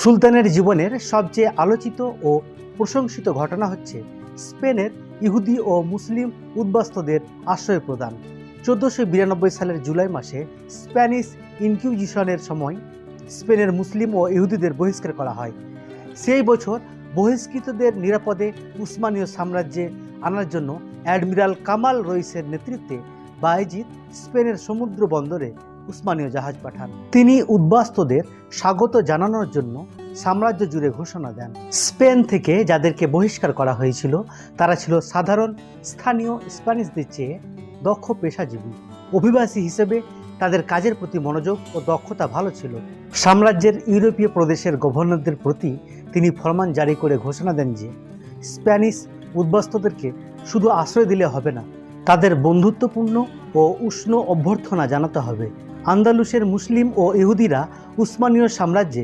সুলতানের জীবনের সবচেয়ে আলোচিত ও প্রশংসিত ঘটনা হচ্ছে স্পেনের ইহুদি ও মুসলিম উদ্বাস্তুদের আশ্রয় প্রদান চোদ্দোশো বিরানব্বই সালের জুলাই মাসে স্প্যানিশ ইনকিউজিশনের সময় স্পেনের মুসলিম ও ইহুদিদের বহিষ্কার করা হয়। সেই বছর বহিষ্কৃতদের নিরাপদে উসমানীয় সাম্রাজ্যে আনার জন্য অ্যাডমিরাল কামাল রইসের নেতৃত্বে বায়েজিদ স্পেনের সমুদ্র বন্দরে উসমানীয় জাহাজ পাঠান। তিনি উদ্বাস্তুদের স্বাগত জানানোর জন্য সাম্রাজ্য জুড়ে ঘোষণা দেন। স্পেন থেকে যাদেরকে বহিষ্কার করা হয়েছিল, তারা ছিল সাধারণ স্থানীয় স্প্যানিশদের চেয়ে দক্ষ পেশাজীবী। অভিবাসী হিসেবে তাদের কাজের প্রতি মনোযোগ ও দক্ষতা ভালো ছিল। সাম্রাজ্যের ইউরোপীয় প্রদেশের গভর্নরদের প্রতি তিনি ফরমান জারি করে ঘোষণা দেন যে, স্প্যানিশ উদ্বাস্তুদেরকে শুধু আশ্রয় দিলে হবে না, তাদের বন্ধুত্বপূর্ণ ও উষ্ণ অভ্যর্থনা জানাতে হবে। আন্দালুসের মুসলিম ও ইহুদিরা উসমানীয় সাম্রাজ্যে